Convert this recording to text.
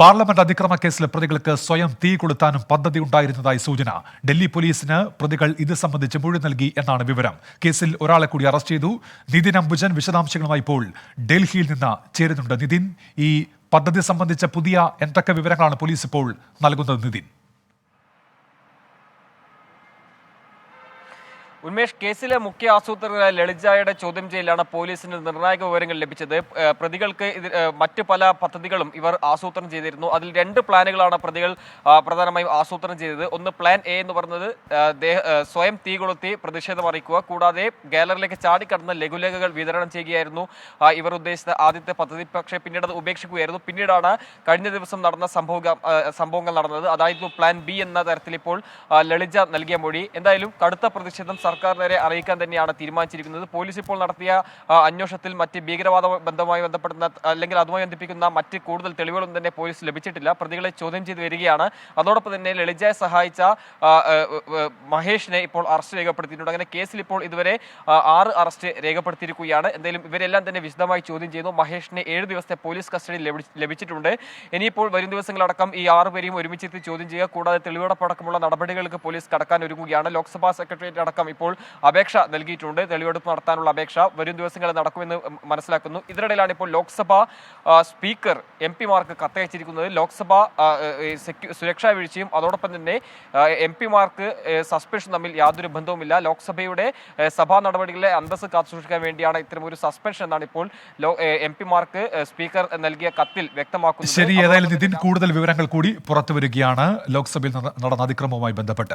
Parliament അതിക്രമ കേസിലെ പ്രതികൾക്ക് സ്വയം തീ കൊളുത്താനും പദ്ധതി ഉണ്ടായിരുന്നതായി സൂചന. ഡൽഹി പോലീസിന് പ്രതികൾ ഇത് സംബന്ധിച്ച് മൊഴി നൽകി എന്നാണ് വിവരം. കേസിൽ ഒരാളെ കൂടി അറസ്റ്റ് ചെയ്തു. നിതിൻ അംബുജൻ വിശദാംശങ്ങളുമായി ഇപ്പോൾ ഡൽഹിയിൽ നിന്ന് ചേരുന്നുണ്ട്. നിതിൻ ഈ പദ്ധതി സംബന്ധിച്ച പുതിയ എന്തൊക്കെ വിവരങ്ങളാണ് പോലീസ് ഇപ്പോൾ നൽകുന്നത് നിതിൻ? ഉന്മേഷ് കേസിലെ മുഖ്യ ആസൂത്രകരായ ലളിതയുടെ ചോദ്യം ചെയ്യലാണ് പോലീസിന് നിർണായക വിവരങ്ങൾ ലഭിച്ചത്. പ്രതികൾക്ക് മറ്റു പല പദ്ധതികളും ഇവർ ആസൂത്രണം ചെയ്തിരുന്നു. അതിൽ രണ്ട് പ്ലാനുകളാണ് പ്രതികൾ പ്രധാനമായും ആസൂത്രണം ചെയ്തത്. ഒന്ന് പ്ലാൻ എ എന്ന് പറഞ്ഞത് സ്വയം തീ കൊളുത്തി പ്രതിഷേധം അറിയിക്കുക. കൂടാതെ ഗാലറിയിലേക്ക് ചാടിക്കടന്ന ലഘുലേഖകൾ വിതരണം ചെയ്യുകയായിരുന്നു. ഇവർ ഉദ്ദേശിച്ച ആദ്യത്തെ പദ്ധതി. പക്ഷേ പിന്നീട് അത് ഉപേക്ഷിക്കുകയായിരുന്നു. പിന്നീടാണ് കഴിഞ്ഞ ദിവസം നടന്ന സംഭവ സംഭവങ്ങൾ നടന്നത്. അതായിരുന്നു പ്ലാൻ ബി എന്ന തരത്തിൽ ഇപ്പോൾ ലളിജ നൽകിയ മൊഴി. എന്തായാലും കടുത്ത പ്രതിഷേധം സർക്കാർ നേരെ അറിയിക്കാൻ തന്നെയാണ് തീരുമാനിച്ചിരിക്കുന്നത്. പോലീസ് ഇപ്പോൾ നടത്തിയ അന്വേഷണത്തിൽ മറ്റ് ഭീകരവാദ ബന്ധമായി ബന്ധപ്പെടുന്ന അല്ലെങ്കിൽ അതുമായി ബന്ധിപ്പിക്കുന്ന മറ്റ് കൂടുതൽ തെളിവുകളൊന്നും തന്നെ പോലീസ് ലഭിച്ചിട്ടില്ല. പ്രതികളെ ചോദ്യം ചെയ്ത് വരികയാണ്. അതോടൊപ്പം തന്നെ ലളിജയെ സഹായിച്ച മഹേഷിനെ ഇപ്പോൾ അറസ്റ്റ് രേഖപ്പെടുത്തിയിട്ടുണ്ട്. അങ്ങനെ കേസിൽ ഇപ്പോൾ ഇതുവരെ ആറ് അറസ്റ്റ് രേഖപ്പെടുത്തിയിരിക്കുകയാണ്. എന്തായാലും ഇവരെല്ലാം തന്നെ വിശദമായി ചോദ്യം ചെയ്യുന്നു. മഹേഷിനെ ഏഴ് ദിവസത്തെ പോലീസ് കസ്റ്റഡിയിൽ ലഭി- ലഭിച്ചിട്ടുണ്ട്. ഇനിയിപ്പോൾ വരും ദിവസങ്ങളടക്കം ഈ ആറ് പേരെയും ഒരുമിച്ചെത്തി ചോദ്യം ചെയ്യുക. കൂടാതെ തെളിവെടുപ്പടക്കമുള്ള നടപടികൾക്ക് പോലീസ് കടക്കാൻ ഒരുങ്ങുകയാണ്. ലോക്സഭാ സെക്രട്ടേറിയറ്റ് അടക്കം ഇപ്പോൾ അപേക്ഷ നൽകിയിട്ടുണ്ട്. തെളിവെടുപ്പ് നടത്താനുള്ള അപേക്ഷ വരും ദിവസങ്ങളിൽ നടക്കുമെന്ന് മനസ്സിലാക്കുന്നു. ഇതിനിടയിലാണ് ഇപ്പോൾ ലോക്സഭ സ്പീക്കർ എം പിമാർക്ക് കത്തയച്ചിരിക്കുന്നത്. ലോക്സഭ സുരക്ഷാ വീഴ്ചയും അതോടൊപ്പം തന്നെ എം പിമാർക്ക് സസ്പെൻഷൻ തമ്മിൽ യാതൊരു ബന്ധവുമില്ല. ലോക്സഭയുടെ സഭാ നടപടികളെ അന്തസ് കാത്തുസൂക്ഷിക്കാൻ വേണ്ടിയാണ് ഇത്തരം ഒരു സസ്പെൻഷൻ എന്നാണ് ഇപ്പോൾ എം പിമാർക്ക് സ്പീക്കർ നൽകിയ കത്തിൽ വ്യക്തമാക്കുന്നത്. ശരി ഏതായാലും നിതിൻ കൂടുതൽ വിവരങ്ങൾ കൂടി പുറത്തു വരികയാണ് ലോക്സഭയിൽ നട- നടന്ന അതിക്രമവുമായി ബന്ധപ്പെട്ട്.